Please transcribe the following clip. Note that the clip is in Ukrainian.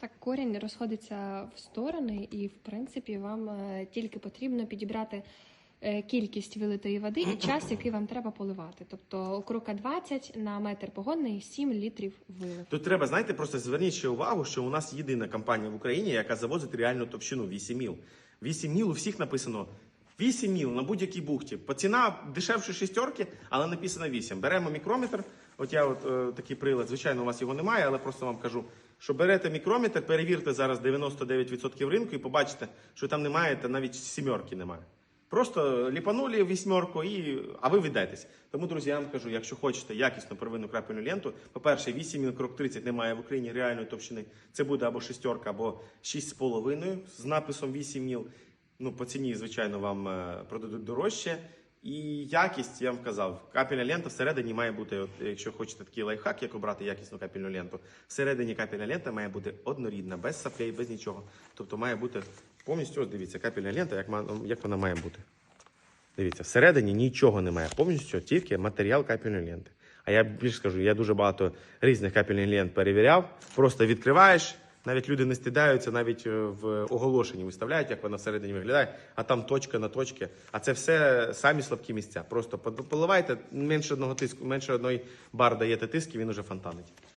Так, корінь розходиться в сторони, і в принципі вам е, тільки потрібно підібрати е, кількість вилитої води і час, який вам треба поливати. Тобто окрука 20 на метр погодний 7 літрів вилив. Тут треба, знаєте, просто зверніть ще увагу, що у нас єдина компанія в Україні, яка завозить реальну товщину 8 міл. 8 міл у всіх написано 8 міл на будь-якій бухті. По ціна дешевше шістерки, але написано 8. Беремо мікрометр. От я от е, такий прилад, звичайно, у вас його немає, але просто вам кажу, що берете мікрометр, перевірте зараз 99% ринку і побачите, що там немає, та навіть сімерки немає. Просто ліпанули вісьмерку, і... а ви віддайтесь. Тому, друзі, я вам кажу, якщо хочете якісну первинну крапельну ленту, по-перше, 8 міл крок 30 немає в Україні реальної товщини. Це буде або шістерка, або 6,5 з написом 8 міл. Ну, по ціні, звичайно, вам е, продадуть дорожче. І якість, я вам казав, капельна лента всередині має бути, от, якщо хочете такий лайфхак, як обрати якісну капельну ленту, всередині капельна лента має бути однорідна, без саплей, без нічого. Тобто має бути повністю, ось дивіться, капельна лента, як, як вона має бути. Дивіться, всередині нічого немає, повністю тільки матеріал капельної ленти. А я більш скажу, я дуже багато різних капельних лент перевіряв. Просто відкриваєш, навіть люди не стидаються, навіть е, в оголошенні виставляють, як вона всередині виглядає, а там точка на точці. А це все самі слабкі місця. Просто поливайте менше одного тиску, менше одної бар даєте тиск, і він уже фонтанить.